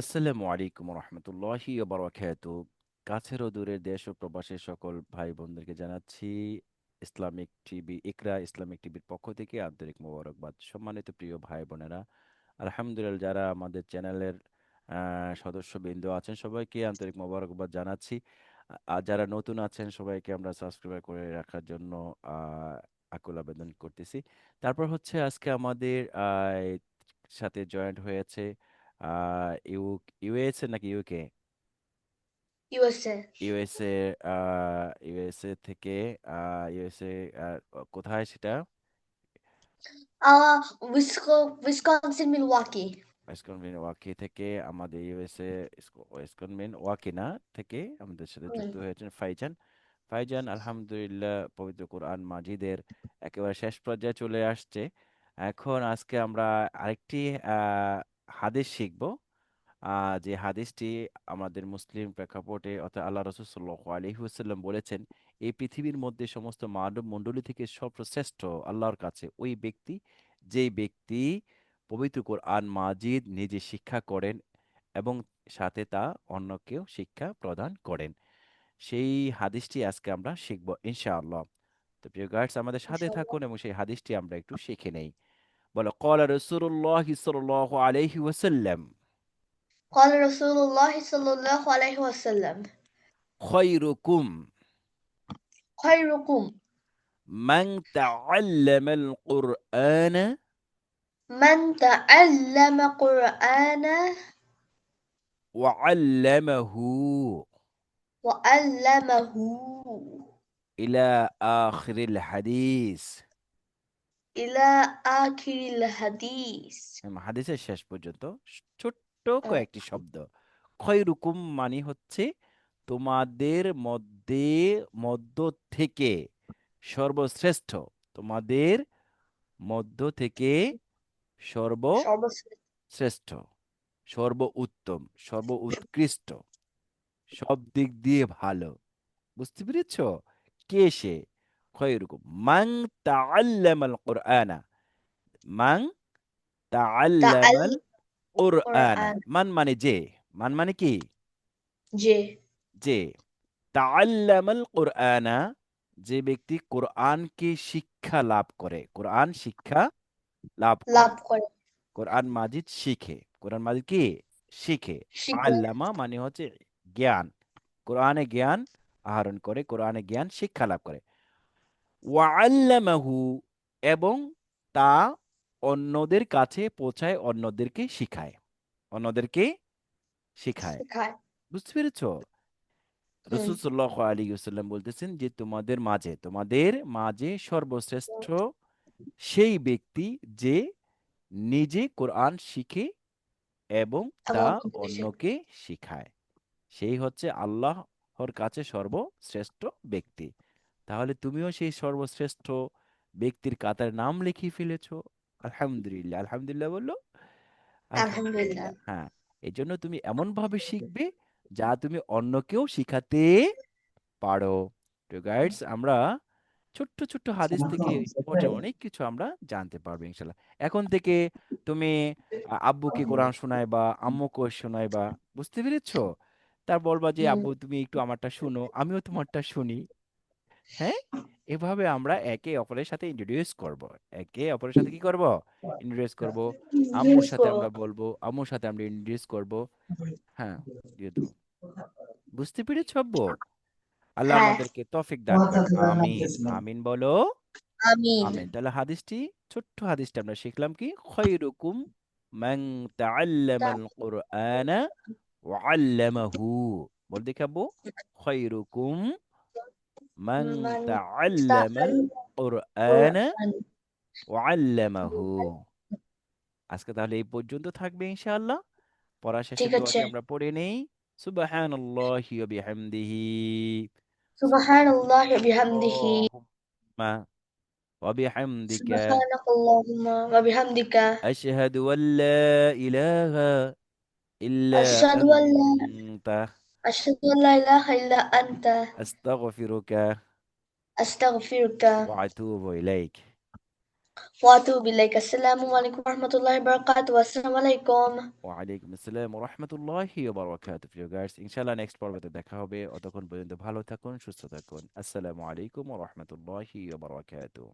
আসসালামু আলাইকুম রহমতুল্লাহি বারাকাতু। কাছের ও দূরের দেশ ও প্রবাসের সকল ভাই বোনদেরকে জানাচ্ছি, ইসলামিক টিভি, ইকরা ইসলামিক টিভির পক্ষ থেকে আন্তরিক মোবারকবাদ। সম্মানিত প্রিয় ভাই বোনেরা আলহামদুলিল্লাহ যারা আমাদের চ্যানেলের সদস্যবৃন্দ আছেন, সবাইকে আন্তরিক মোবারকবাদ জানাচ্ছি। আর যারা নতুন আছেন, সবাইকে আমরা সাবস্ক্রাইব করে রাখার জন্য আকুল আবেদন করতেছি। তারপর হচ্ছে আজকে আমাদের সাথে জয়েন্ট হয়েছে আহ ইউ ইউএসএ নাকি UK USA USA uh USA থেকে আহ ইউএসএ কোথায় সেটা আহ উইসকনসিন মিলওয়াকি ওয়েস্টকনভিন ওয়াকি থেকে আমাদের ইউএসএ ওয়েস্টকনভিন ওয়াকিনা থেকে আমাদের সাথে যুক্ত হয়েছেন ফাইজান ফাইজান আলহামদুলিল্লাহ পবিত্র কোরআন মাজিদের একেবারে শেষ পর্যায়ে চলে আসছে এখন আজকে আমরা আরেকটি আহ হাদিস শিখব। আহ যে হাদিসটি আমাদের মুসলিম প্রেক্ষাপটে অর্থাৎ আল্লাহ রসুল সাল্লাল্লাহু আলাইহি ওয়াসাল্লাম বলেছেন এই পৃথিবীর মধ্যে সমস্ত মানব মণ্ডলী থেকে সর্বশ্রেষ্ঠ আল্লাহর কাছে ওই ব্যক্তি যেই ব্যক্তি পবিত্র কোরআন মাজিদ নিজে শিক্ষা করেন এবং সাথে তা অন্যকেও শিক্ষা প্রদান করেন। সেই হাদিসটি আজকে আমরা শিখব ইনশাআল্লাহ। তো প্রিয় গাইডস আমাদের সাথে থাকুন এবং সেই হাদিসটি আমরা একটু শিখে নেই। বলো قال رسول الله صلى الله عليه وسلم. قال رسول الله صلى الله عليه وسلم. خيركم. خيركم. من تعلم القرآن. من تعلم قرآن. وعلمه. وعلمه. إلى آخر الحديث. ইলা আখিরিল হাদিস। হাদিসের শেষ পর্যন্ত ছোট্ট কয়েকটি আচ্ছা। শব্দ। খয়রুকুম মানে হচ্ছে তোমাদের মধ্যে মধ্য থেকে সর্বশ্রেষ্ঠ। তোমাদের মধ্য থেকে সর্ব শ্রেষ্ঠ সর্ব উত্তম সর্ব উৎকৃষ্ট। সব দিক দিয়ে ভালো। বুঝতে পেরেছ? কে সে? খয়রুকুম মান তাআল্লামাল কুরআনা মান তাআল্লামাল কুরআনা মান মানে যে মান মানে কি যে যে তাআল্লামাল কুরআনা যে ব্যক্তি কোরআনকে শিক্ষা লাভ করে কোরআন শিক্ষা লাভ লাভ করে কোরআন মাজিদ শিখে কোরআন মাজিদ কি শিখে শিখে আল্লামা মানে হচ্ছে জ্ঞান কোরআনে জ্ঞান আহরণ করে কোরআনে জ্ঞান শিক্ষা লাভ করে ওয়াল্লামাহু এবং তা অন্যদের কাছে পৌঁছায় অন্যদেরকে শিখায়। অন্যদেরকে শিখায়। বুঝতে পেরেছ? হুম। রসুল সাল্লাহ আলী সাল্লাম বলতেছেন যে তোমাদের মাঝে তোমাদের মাঝে সর্বশ্রেষ্ঠ সেই ব্যক্তি যে নিজে কোরআন শিখে এবং তা অন্যকে শিখায়। সেই হচ্ছে আল্লাহর কাছে সর্বশ্রেষ্ঠ ব্যক্তি। তাহলে তুমিও সেই সর্বশ্রেষ্ঠ ব্যক্তির কাতার নাম লিখিয়ে ফেলেছো। আলহামদুলিল্লাহ। আলহামদুলিল্লাহ বলল আলহামদুলিল্লাহ। হ্যাঁ এই জন্য তুমি এমন ভাবে শিখবে যা তুমি অন্যকেও শিখাতে পারো। তো গাইডস আমরা ছোট্ট ছোট্ট হাদিস থেকে অনেক কিছু আমরা জানতে পারব ইনশাল্লাহ এখন থেকে তুমি আব্বুকে কোরআন শোনায় বা আম্মুকে শোনায় বা বুঝতে পেরেছ? তার বলবা যে আব্বু তুমি একটু আমারটা শুনো আমিও তোমারটা শুনি। হ্যাঁ? এভাবে আমরা একে অপরের সাথে ইন্ট্রোডিউস করব। একে অপরের সাথে কি করব? ইন্ট্রোডিউস করব। আম্মুর সাথে আমরা বলব আম্মুর সাথে আমরা ইন্ট্রোডিউস করব। হ্যাঁ যেহেতু। বুঝতে পেরেছ আব্বু? আল্লাহ হ্যাঁ। আমাদেরকে তৌফিক দান করেন আমিন আমিন বলো। আমিন। তাহলে হাদিসটি ছোট্ট হাদিসটা আমরা শিখলাম কি? খৈরুকুম মান তাআল্লামাল কুরআনা ওয়া আল্লামাহু। বল দেখি আব্বু। খৈরুকুম মান মান তাআল্লামাল কুরআনা ওয়া আল্লামাহু আজকে তাহলে এই পর্যন্ত থাকবে ইনশাআল্লাহ পড়া শেষে ঠিক আছে দোয়াটি আমরা পড়ে নেই সুবহানাল্লাহি ওয়া বিহামদিহি সুবহানাল্লাহ বিহামদিহি আল্লাহুম্মা ওয়া বিহামদিকা সুবহানাকাল্লাহুম্মা ওয়া বিহামদিকা أشهد أن لا إله إلا আশহাদু আল লা أنت আশহাদু আল লা ইলাহা ইল্লা আনতা أستغفرك আস্তাগফিরুকা وأتوب إليك وأتوب إليك السلام عليكم ورحمة الله وبركاته والسلام عليكم ওয়ালাইকুম আসসালাম রহমতুল্লাহি বারাকাতুহু প্রিয় গাইস ইনশাআল্লাহ নেক্সট পর্বতে দেখা হবে অতক্ষণ পর্যন্ত ভালো থাকুন সুস্থ থাকুন আসসালামু আলাইকুম ওয়া রাহমাতুল্লাহি ওয়া বারাকাতুহু